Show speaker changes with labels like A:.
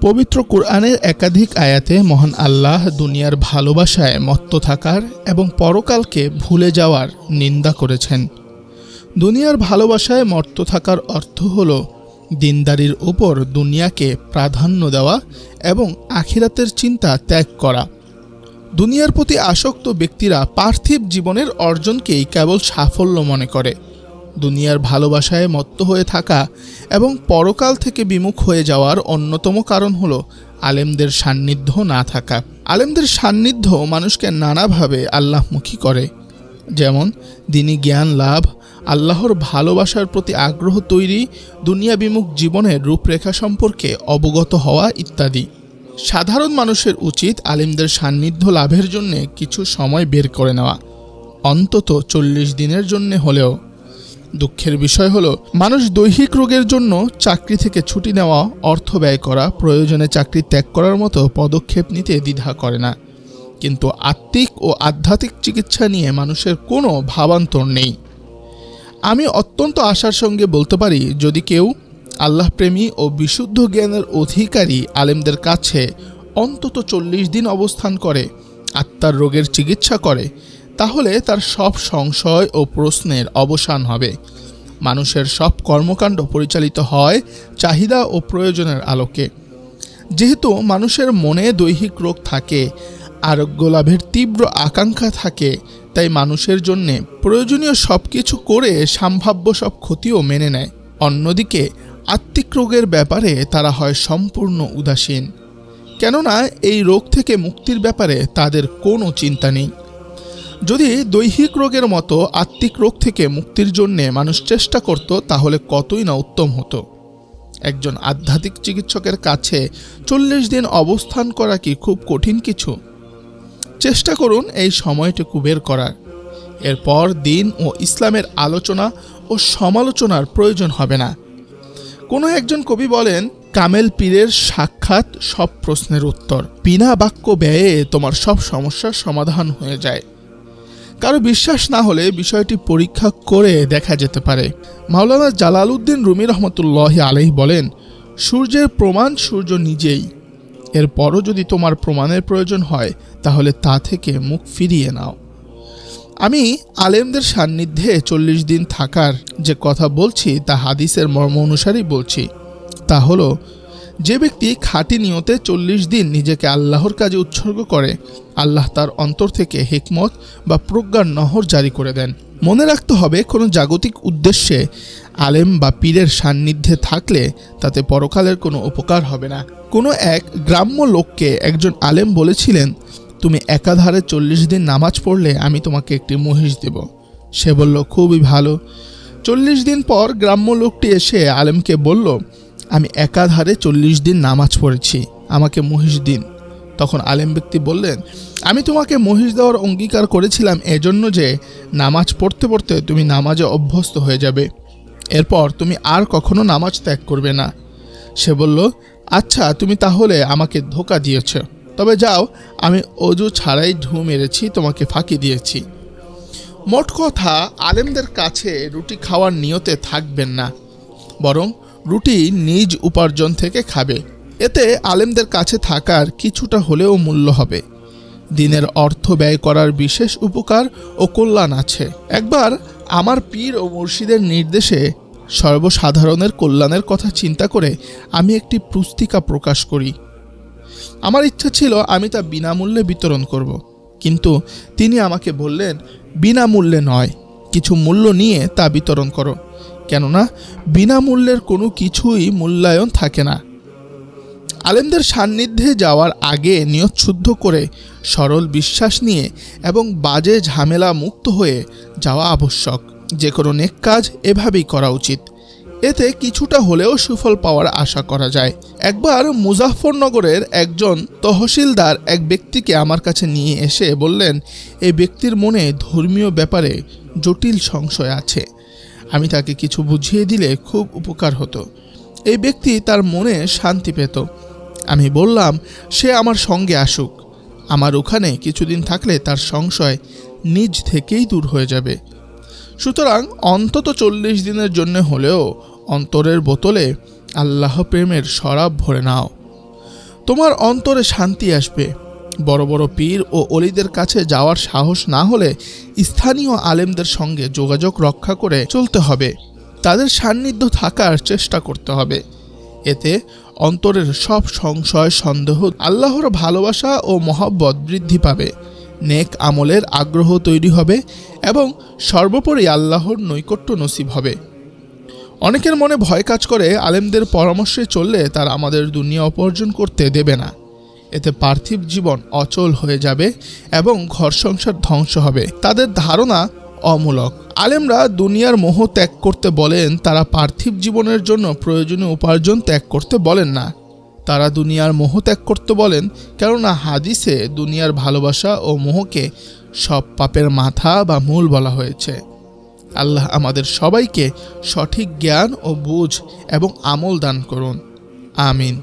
A: পবিত্র কোরআনের একাধিক আয়াতে মহান আল্লাহ দুনিয়ার ভালোবাসায় মত্ত থাকার এবং পরকালকে ভুলে যাওয়ার নিন্দা করেছেন। দুনিয়ার ভালোবাসায় মত্ত থাকার অর্থ হল দিনদারির ওপর দুনিয়াকে প্রাধান্য দেওয়া এবং আখিরাতের চিন্তা ত্যাগ করা। দুনিয়ার প্রতি আসক্ত ব্যক্তিরা পার্থিব জীবনের অর্জনকেই কেবল সাফল্য মনে করে। দুনিয়ার ভালোবাসায় মত্ত হয়ে থাকা এবং পরকাল থেকে বিমুখ হয়ে যাওয়ার অন্যতম কারণ হলো আলেমদের সান্নিধ্য না থাকা। আলেমদের সান্নিধ্য মানুষকে নানাভাবে আল্লাহমুখী করে। যেমন, দিনী জ্ঞান লাভ, আল্লাহর ভালোবাসার প্রতি আগ্রহ তৈরি, দুনিয়া বিমুখ জীবনের রূপরেখা সম্পর্কে অবগত হওয়া ইত্যাদি। সাধারণ মানুষের উচিত আলিমদের সান্নিধ্য লাভের জন্য কিছু সময় বের করে নেওয়া। অন্তত চল্লিশ দিনের জন্য হলেও দুঃখের বিষয় হলো, মানুষ দৈহিক রোগের জন্য চাকরি থেকে ছুটি নেওয়া, অর্থ ব্যয় করা, প্রয়োজনে চাকরি ত্যাগ করার মতো পদক্ষেপ নিতে দ্বিধা করে না। কিন্তু আত্মিক ও আধ্যাত্মিক চিকিৎসা নিয়ে মানুষের কোনো ভাবান্তর নেই। আমি অত্যন্ত আশার সঙ্গে বলতে পারি, যদি কেউ আল্লাহপ্রেমী ও বিশুদ্ধ জ্ঞানের অধিকারী আলেমদের কাছে অন্তত চল্লিশ দিন অবস্থান করে, আত্মার রোগের চিকিৎসা করে তাহলে তার সব সংশয় ও প্রশ্নের অবসান হবে। মানুষের সব কর্মকাণ্ড পরিচালিত হয় চাহিদা ও প্রয়োজনের আলোকে। যেহেতু মানুষের মনে দৈহিক রোগ থাকে, আরোগ্য লাভের তীব্র আকাঙ্ক্ষা থাকে, তাই মানুষের জন্যে প্রয়োজনীয় সব কিছু করে সম্ভাব্য সব ক্ষতিও মেনে নেয়। অন্যদিকে, আত্মিক রোগের ব্যাপারে তারা হয় সম্পূর্ণ উদাসীন। কেননা, এই রোগ থেকে মুক্তির ব্যাপারে তাদের কোনো চিন্তা নেই। যদি দৈহিক রোগের মতো আত্মিক রোগ থেকে মুক্তির জন্যে মানুষ চেষ্টা করত, তাহলে কতই না উত্তম হতো? একজন আধ্যাত্মিক চিকিৎসকের কাছে চল্লিশ দিন অবস্থান করা কি খুব কঠিন কিছু? চেষ্টা করুন এই সময়টুকু বের করার। এরপর দিন ও ইসলামের আলোচনা ও সমালোচনার প্রয়োজন হবে না। কোনো একজন কবি বলেন, কামেল পীরের সাক্ষাৎ সব প্রশ্নের উত্তর। বিনা বাক্য ব্যয়ে তোমার সব সমস্যার সমাধান হয়ে যায়। কারও বিশ্বাস না হলে বিষয়টি পরীক্ষা করে দেখা যেতে পারে। মাওলানা জালালউদ্দিন রুমি রহমতুল্লাহ আলহি বলেন, সূর্যের প্রমাণ সূর্য নিজেই। এরপরও যদি তোমার প্রমাণের প্রয়োজন হয়, তাহলে তা থেকে মুখ ফিরিয়ে নাও। আমি আলেমদের সান্নিধ্যে চল্লিশ দিন থাকার যে কথা বলছি, তা হাদিসের মর্ম অনুসারেই বলছি। তা হলো যে ব্যক্তি খাঁটি নিয়তে চল্লিশ দিন নিজেকে আল্লাহর কাজে উৎসর্গ করে, আল্লাহ তার অন্তর থেকে হেকমত বা প্রজ্ঞার নহর জারি করে দেন। মনে রাখতে হবে, কোনো জাগতিক উদ্দেশ্যে আলেম বা পীরের সান্নিধ্যে থাকলে তাতে পরকালের কোনো উপকার হবে না। কোনো এক গ্রাম্য লোককে একজন আলেম বলেছিলেন, তুমি একাধারে চল্লিশ দিন নামাজ পড়লে আমি তোমাকে একটি মহিষ দেব। সে বলল, খুবই ভালো। চল্লিশ দিন পর গ্রাম্য লোকটি এসে আলেমকে বলল আমি একাধারে চল্লিশ দিন নামাজ পড়েছি, আমাকে মহিষ দিন। তখন আলেম ব্যক্তি বললেন, আমি তোমাকে মহিষ দেওয়ার অঙ্গীকার করেছিলাম এজন্য যে নামাজ পড়তে পড়তে তুমি নামাজে অভ্যস্ত হয়ে যাবে। এরপর তুমি আর কখনো নামাজ ত্যাগ করবে না। সে বলল আচ্ছা তুমি তাহলে আমাকে ধোকা দিয়েছ। তবে যাও, আমি অজু ছাড়াই ঢু মেরেছি, তোমাকে ফাঁকি দিয়েছি। মোট কথা, আলেমদের কাছে রুটি খাওয়ার নিয়তে থাকবেন না। বরং রুটি নিজ উপার্জন থেকে খাবে। এতে আলেমদের কাছে থাকার কিছুটা হলেও মূল্য হবে। দিনের অর্থ ব্যয় করার বিশেষ উপকার ও কল্যাণ আছে। একবার আমার পীর ও মুর্শিদের নির্দেশে সর্বসাধারণের কল্যাণের কথা চিন্তা করে আমি একটি পুস্তিকা প্রকাশ করি। আমার ইচ্ছা ছিল আমি তা বিনামূল্যে বিতরণ করব। কিন্তু তিনি আমাকে বললেন, বিনামূল্যে নয়, কিছু মূল্য নিয়ে তা বিতরণ করো। কেননা বিনামূল্যের কোনো কিছুই মূল্যায়ন থাকে না। আলেমদের সান্নিধ্যে যাওয়ার আগে নিয়ত শুদ্ধ করে, সরল বিশ্বাস নিয়ে এবং বাজে ঝামেলা মুক্ত হয়ে যাওয়া আবশ্যক। যে কোনো নেক কাজ এভাবেই করা উচিত। এতে কিছুটা হলেও সুফল পাওয়ার আশা করা যায়। একবার মুজাফরনগরের একজন তহসিলদার এক ব্যক্তিকে আমার কাছে নিয়ে এসে বললেন এই ব্যক্তির মনে ধর্মীয় ব্যাপারে জটিল সংশয় আছে। আমি তাকে কিছু বুঝিয়ে দিলে খুব উপকার হতো। এই ব্যক্তি তার মনে শান্তি পেত। আমি বললাম, সে আমার সঙ্গে আসুক। আমার ওখানে কিছুদিন থাকলে তার সংশয় নিজ থেকেই দূর হয়ে যাবে। সুতরাং অন্তত চল্লিশ দিনের জন্য হলেও অন্তরের বোতলে আল্লাহ প্রেমের শরাব ভরে নাও। তোমার অন্তরে শান্তি আসবে। বড় বড় পীর ও অলিদের কাছে যাওয়ার সাহস না হলে স্থানীয় আলেমদের সঙ্গে যোগাযোগ রক্ষা করে চলতে হবে। তাদের সান্নিধ্য থাকার চেষ্টা করতে হবে। এতে অন্তরের সব সংশয়, সন্দেহ, আল্লাহর ভালোবাসা ও মহব্বত বৃদ্ধি পাবে। নেক আমলের আগ্রহ তৈরি হবে এবং সর্বোপরি আল্লাহর নৈকট্য নসিব হবে। অনেকের মনে ভয় কাজ করে আলেমদের পরামর্শে চললে তারা আমাদের দুনিয়া উপার্জন করতে দেবে না। এতে পার্থিব জীবন অচল হয়ে যাবে এবং ঘর সংসার ধ্বংস হবে। তাদের ধারণা অমূলক। আলেমরা দুনিয়ার মোহ ত্যাগ করতে বলেন, তারা পার্থিব জীবনের জন্য প্রয়োজনীয় উপার্জন ত্যাগ করতে বলেন না। তারা দুনিয়ার মোহ ত্যাগ করতে বলেন, কেননা হাদিসে দুনিয়ার ভালোবাসা ও মোহকে সব পাপের মাথা বা মূল বলা হয়েছে। আল্লাহ আমাদের সবাইকে সঠিক জ্ঞান ও বুঝ এবং আমল দান করুন। আমিন।